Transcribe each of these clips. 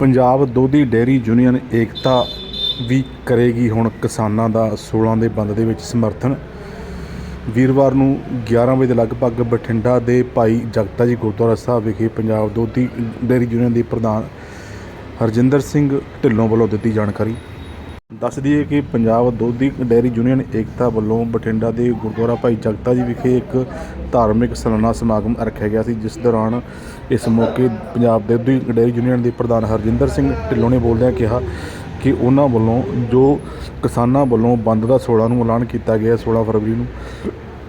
ਪੰਜਾਬ ਦੋਧੀ dairy union Ekta ਵੀ ਕਰੇਗੀ ਹੁਣ ਕਿਸਾਨਾਂ ਦਾ 16 ਦੇ ਬੰਦ ਦੇ ਵਿੱਚ ਸਮਰਥਨ। ਵੀਰਵਾਰ ਨੂੰ 11 ਵਜੇ ਦੇ ਲਗਭਗ ਬਠਿੰਡਾ ਦੇ ਭਾਈ ਜਗਤਾ ਜੀ ਗੁਰਦੁਆਰਾ ਸਾਹਿਬ ਵਿਖੇ ਪੰਜਾਬ ਦੋਧੀ ਡੇਅਰੀ ਯੂਨੀਅਨ ਦੇ ਪ੍ਰਧਾਨ ਹਰਜਿੰਦਰ ਸਿੰਘ ਢਿੱਲੋਂ ਵੱਲੋਂ ਦਿੱਤੀ ਜਾਣਕਾਰੀ। ਦੱਸ ਦਈਏ ਕਿ ਪੰਜਾਬ ਦੋਧੀ ਡੇਅਰੀ ਯੂਨੀਅਨ ਏਕਤਾ ਵੱਲੋਂ ਬਠਿੰਡਾ ਦੇ ਗੁਰਦੁਆਰਾ ਭਾਈ ਜਗਤਾ ਜੀ ਵਿਖੇ ਇੱਕ ਧਾਰਮਿਕ ਸਾਲਾਨਾ ਸਮਾਗਮ ਰੱਖਿਆ ਗਿਆ ਸੀ, ਜਿਸ ਦੌਰਾਨ ਇਸ ਮੌਕੇ ਪੰਜਾਬ ਦੇ ਦੋਧੀ ਡੇਅਰੀ ਯੂਨੀਅਨ ਦੇ ਪ੍ਰਧਾਨ ਹਰਜਿੰਦਰ ਸਿੰਘ ਢਿੱਲੋਂ ਨੇ ਬੋਲਦਿਆਂ ਕਿਹਾ ਕਿ ਉਹਨਾਂ ਵੱਲੋਂ ਜੋ ਕਿਸਾਨਾਂ ਵੱਲੋਂ ਬੰਦ ਦਾ 16 ਨੂੰ ਐਲਾਨ ਕੀਤਾ ਗਿਆ 16 ਫਰਵਰੀ ਨੂੰ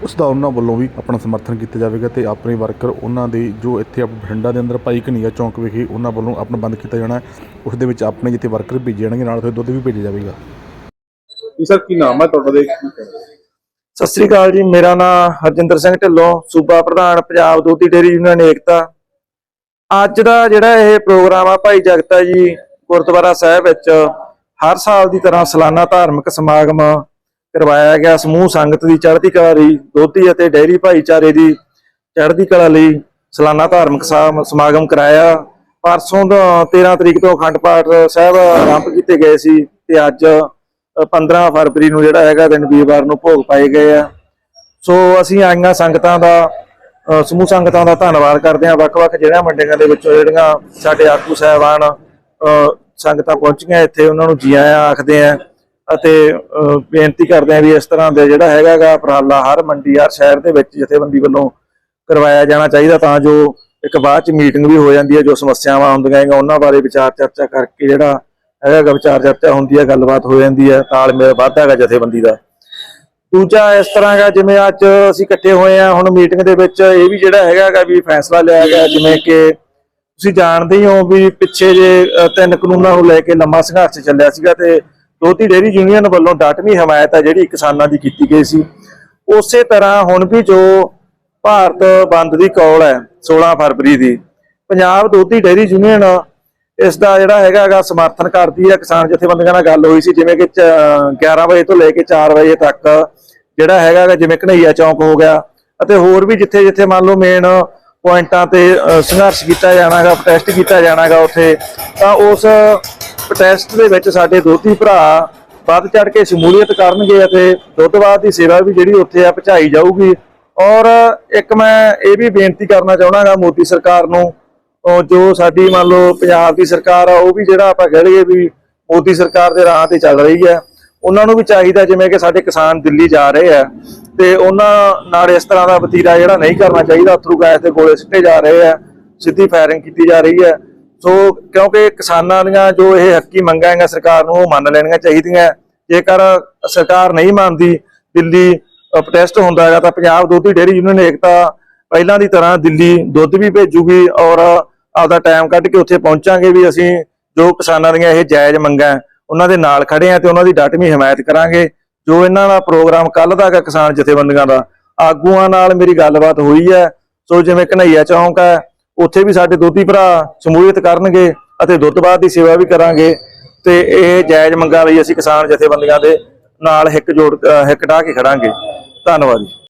ਉਸ ਦਾ ਉਹਨਾਂ ਵੱਲੋਂ ਵੀ ਆਪਣਾ ਸਮਰਥਨ ਕੀਤਾ ਜਾਵੇਗਾ ਤੇ ਆਪਣੇ ਵਰਕਰ ਉਹਨਾਂ ਦੇ ਜੋ ਇੱਥੇ ਆਪ ਬਠਿੰਡਾ ਦੇ ਅੰਦਰ ਭਾਈ ਕਨਈਆ ਚੌਂਕ ਵਿਖੇ ਉਹਨਾਂ ਵੱਲੋਂ ਆਪਣਾ ਬੰਦ ਕੀਤਾ ਜਾਣਾ ਹੈ। ਉਸ ਦੇ ਵਿੱਚ ਆਪਣੇ ਜਿੱਥੇ ਵਰਕਰ ਭੇਜੇ ਜਾਣਗੇ ਨਾਲ ਉੱਥੇ ਦੁੱਧ ਵੀ ਭੇਜਿਆ ਜਾਵੇਗਾ। ਜੀ ਸਰ ਕੀ ਨਾਮ ਹੈ ਤੁਹਾਡਾ ਦੇ? ਸਤਿ ਸ੍ਰੀ ਅਕਾਲ ਜੀ ਮੇਰਾ ਨਾਮ ਹਰਜਿੰਦਰ ਸਿੰਘ ਢਿੱਲੋਂ ਸੂਬਾ ਪ੍ਰਧਾਨ ਪੰਜਾਬ ਦੁੱਧੀ ਡੇਅਰੀ ਯੂਨੀਅਨ ਏਕਤਾ। ਅੱਜ ਦਾ ਜਿਹੜਾ ਇਹ ਪ੍ਰੋਗਰਾਮ ਆ ਭਾਈ ਜਗਤਾ ਜੀ ਗੁਰਦੁਆਰਾ ਸਾਹਿਬ ਵਿੱਚ ਹਰ ਸਾਲ ਦੀ ਤਰ੍ਹਾਂ ਸਾਲਾਨਾ ਧਾਰਮਿਕ ਸਮਾਗਮ ਕਰਵਾਇਆ ਗਿਆ ਸਮੂਹ ਸੰਗਤ ਦੀ ਚੜ੍ਹਦੀ ਕਲਾ ਲਈ ਦੋਧੀ ਅਤੇ ਡੇਅਰੀ ਭਾਈਚਾਰੇ ਦੀ ਚੜ੍ਹਦੀ ਕਲਾ ਲਈ ਸਾਲਾਨਾ ਧਾਰਮਿਕ ਸਮਾਗਮ ਕਰਾਇਆ। ਪਰਸੋਂ ਦਾ 13 ਤਰੀਕ ਤੋਂ ਅਖੰਡ ਪਾਠ ਸਾਹਿਬ ਆਰੰਭ ਕੀਤੇ ਗਏ ਸੀ ਤੇ ਅੱਜ ਅ, 15 ਫਰਵਰੀ ਨੂੰ ਜਿਹੜਾ ਹੈਗਾ ਦਿਨ ਵੀਰਵਾਰ ਨੂੰ ਭੋਗ ਪਾਏ ਗਏ ਆ। ਸੋ ਅਸੀਂ ਆਈਆਂ ਸੰਗਤਾਂ ਦਾ ਸਮੂਹ ਸੰਗਤਾਂ ਦਾ ਧੰਨਵਾਦ ਕਰਦੇ ਹਾਂ। ਵੱਖ-ਵੱਖ ਜਿਹੜੀਆਂ ਮੰਡੀਆਂ ਦੇ ਵਿੱਚੋਂ ਜਿਹੜੀਆਂ ਸਾਡੇ ਆਗੂ ਸਾਹਿਬਾਨ ਅ, ਸੰਗਤਾਂ ਪਹੁੰਚੀਆਂ ਇੱਥੇ ਉਹਨਾਂ ਨੂੰ ਜੀ ਆਇਆਂ ਆਖਦੇ ਆ। ਅਤੇ ਬੇਨਤੀ ਕਰਦੇ ਆ ਵੀ ਇਸ ਤਰ੍ਹਾਂ ਦੇ ਜਿਹੜਾ ਹੈਗਾਗਾ ਉਪਰਾਲਾ ਹਰ ਮੰਡੀ ਹਰ ਸ਼ਹਿਰ ਦੇ ਵਿੱਚ ਜਥੇਬੰਦੀ ਵੱਲੋਂ ਕਰਵਾਇਆ ਜਾਣਾ ਚਾਹੀਦਾ ਤਾਂ ਜੋ ਇੱਕ ਬਾਅਦ ਚ ਮੀਟਿੰਗ ਵੀ ਹੋ ਜਾਂਦੀ ਹੈ ਜੋ ਸਮੱਸਿਆਵਾਂ ਹੁੰਦੀਆਂ ਹੈਗੀਆਂ, ਉਹਨਾਂ ਬਾਰੇ ਵਿਚਾਰ ਚਰਚਾ ਕਰਕੇ ਜਿਹੜਾ ਹੈਗਾ ਵਿਚਾਰ ਚਰਚਾ ਹੁੰਦੀ ਹੈ, ਗੱਲਬਾਤ ਹੋ ਜਾਂਦੀ ਹੈ, ਤਾਲਮੇਲ ਵੱਧਦਾ ਹੈਗਾ ਜਥੇਬੰਦੀ ਦਾ। ਦੂਜਾ ਇਸ ਤਰ੍ਹਾਂ ਹੈਗਾ ਜਿਵੇਂ ਅੱਜ ਅਸੀਂ ਇਕੱਠੇ ਹੋਏ ਆ ਹੁਣ ਮੀਟਿੰਗ ਦੇ ਵਿੱਚ ਇਹ ਵੀ ਜਿਹੜਾ ਹੈਗਾ ਵੀ ਫੈਸਲਾ ਲਿਆ ਗਿਆ, ਜਿਵੇਂ ਕਿ ਤੁਸੀਂ ਜਾਣਦੇ ਹੀ ਹੋ ਵੀ ਪਿੱਛੇ ਜੇ ਤਿੰਨ ਕਾਨੂੰਨਾਂ ਨੂੰ ਲੈ ਕੇ ਲੰਮਾ ਸੰਘਰਸ਼ ਚੱਲਿਆ ਸੀਗਾ ਤੇ ਦੋਤੀ ਡੇਰੀ ਯੂਨੀਅਨ ਵੱਲੋਂ ਡਟਵੀਂ ਹਮਾਇਤ ਹੈ ਜਿਹੜੀ ਕਿਸਾਨਾਂ ਦੀ ਕੀਤੀ ਗਈ ਸੀ। ਉਸੇ ਤਰ੍ਹਾਂ ਹੁਣ ਵੀ ਜੋ ਭਾਰਤ ਬੰਦ ਦੀ ਕਾਲ ਹੈ 16 ਫਰਵਰੀ ਦੀ, ਪੰਜਾਬ ਦੋਤੀ ਡੇਰੀ ਯੂਨੀਅਨ ਇਸ ਦਾ ਜਿਹੜਾ ਹੈਗਾ ਸਮਰਥਨ ਕਰਦੀ ਹੈ ਕਿਸਾਨ ਜਥੇਬੰਦੀਆਂ ਨਾਲ ਗੱਲ ਹੋਈ ਸੀ, ਜਿਵੇਂ ਕਿ ਚ- 11 ਵਜੇ ਤੋਂ ਲੈ ਕੇ 4 ਵਜੇ ਤੱਕ ਜਿਹੜਾ ਹੈਗਾ ਜਿਵੇਂ ਕਨਈਆ ਚੌਂਕ ਹੋ ਗਿਆ ਅਤੇ ਹੋਰ ਵੀ ਜਿੱਥੇ ਜਿੱਥੇ ਮੰਨ ਲਓ ਮੇਨ ਪੁਆਇੰਟਾਂ ਤੇ ਸੰਘਰਸ਼ ਕੀਤਾ ਜਾਣਾਗਾ ਪ੍ਰੋਟੈਸਟ ਕੀਤਾ ਜਾਣਾਗਾ ਉੱਥੇ, ਤਾਂ ਉਸ ਪ੍ਰੋਟੈਸਟ ਦੇ ਵਿੱਚ ਸਾਡੇ ਦੋਤੀ ਭਰਾ ਵੱਧ ਚੜ ਕੇ ਸ਼ਮੂਲੀਅਤ ਕਰਨਗੇ ਅਤੇ ਦੁੱਧਵਾਦ ਦੀ ਸੇਵਾ ਵੀ ਜਿਹੜੀ ਉੱਥੇ ਆ ਪਹੁੰਚਾਈ ਜਾਊਗੀ। ਔਰ ਇੱਕ ਮੈਂ ਇਹ ਵੀ ਬੇਨਤੀ ਕਰਨਾ ਚਾਹਣਾਗਾ ਮੋਦੀ ਸਰਕਾਰ ਨੂੰ ਜੋ ਸਾਡੀ ਮੰਨ ਲਓ ਪੰਜਾਬ ਦੀ ਸਰਕਾਰ ਆ, ਉਹ ਵੀ ਜਿਹੜਾ ਆਪਾਂ ਕਹਿ ਲਈਏ ਵੀ ਮੋਦੀ ਸਰਕਾਰ ਦੇ ਰਾਹ ਤੇ ਚੱਲ ਰਹੀ ਹੈ। ਉਹਨਾਂ ਨੂੰ ਵੀ ਚਾਹੀਦਾ ਜਿਵੇਂ ਕਿ ਸਾਡੇ ਕਿਸਾਨ ਦਿੱਲੀ ਜਾ ਰਹੇ ਆ ਤੇ ਉਹਨਾਂ ਨਾਲ ਇਸ ਤਰ੍ਹਾਂ ਦਾ ਵਤੀਰਾ ਜਿਹੜਾ ਨਹੀਂ ਕਰਨਾ ਚਾਹੀਦਾ, ਅਥਰੂ ਗੈਸ ਦੇ ਗੋਲੇ ਸਿੱਟੇ ਜਾ ਰਹੇ ਆ, ਸਿੱਧੀ ਫਾਇਰਿੰਗ ਕੀਤੀ ਜਾ ਰਹੀ ਹੈ। ਸੋ ਕਿਉਂਕਿ ਕਿਸਾਨਾਂ ਦੀਆਂ ਜੋ ਇਹ ਹੱਕੀ ਮੰਗਾਂ ਹੈਗਾ ਸਰਕਾਰ ਨੂੰ ਉਹ ਮੰਨ ਲੈਣੀਆਂ ਚਾਹੀਦੀਆਂ। ਜੇਕਰ ਸਰਕਾਰ ਨਹੀਂ ਮੰਨਦੀ, ਦਿੱਲੀ ਪ੍ਰੋਟੈਸਟ ਹੁੰਦਾ ਹੈਗਾ, ਤਾਂ ਪੰਜਾਬ ਦੁੱਧ ਡੇਅਰੀ ਯੂਨੀਅਨ ਏਕਤਾ ਪਹਿਲਾਂ ਦੀ ਤਰ੍ਹਾਂ ਦਿੱਲੀ ਦੁੱਧ ਵੀ ਭੇਜੂਗੀ ਔਰ ਆਪਦਾ ਟਾਈਮ ਕੱਢ ਕੇ ਉੱਥੇ ਪਹੁੰਚਾਂਗੇ ਵੀ ਅਸੀਂ ਜੋ ਕਿਸਾਨਾਂ ਦੀਆਂ ਇਹ ਜਾਇਜ਼ ਮੰਗਾਂ ਉਹਨਾਂ ਦੇ ਨਾਲ ਖੜੇ ਆ ਤੇ ਉਹਨਾਂ ਦੀ ਡਟਵੀਂ ਹਮਾਇਤ ਕਰਾਂਗੇ। ਜੋ ਇਹਨਾਂ ਦਾ ਪ੍ਰੋਗਰਾਮ ਕੱਲ ਦਾ ਹੈਗਾ ਕਿਸਾਨ ਜਥੇਬੰਦੀਆਂ ਦਾ, ਆਗੂਆਂ ਨਾਲ ਮੇਰੀ ਗੱਲਬਾਤ ਹੋਈ ਹੈ। ਸੋ ਜਿਵੇਂ ਕਨਈਆ ਚੌਂਕ ਹੈ ਉੱਥੇ ਵੀ ਸਾਡੇ ਦੋਤੀ ਭਰਾ ਸ਼ਮੂਲੀਅਤ ਕਰਨਗੇ ਅਤੇ ਦੁੱਧ ਦੁੱਧਵਾਦ ਦੀ ਸੇਵਾ ਵੀ ਕਰਾਂਗੇ ਤੇ ਇਹ ਜਾਇਜ਼ ਮੰਗਾਂ ਲਈ ਅਸੀਂ ਕਿਸਾਨ ਜਥੇਬੰਦੀਆਂ ਦੇ ਨਾਲ ਹਿੱਕ ਜੋੜ ਹਿੱਕ ਢਾ ਕੇ ਖੜਾਂਗੇ। ਧੰਨਵਾਦ ਜੀ।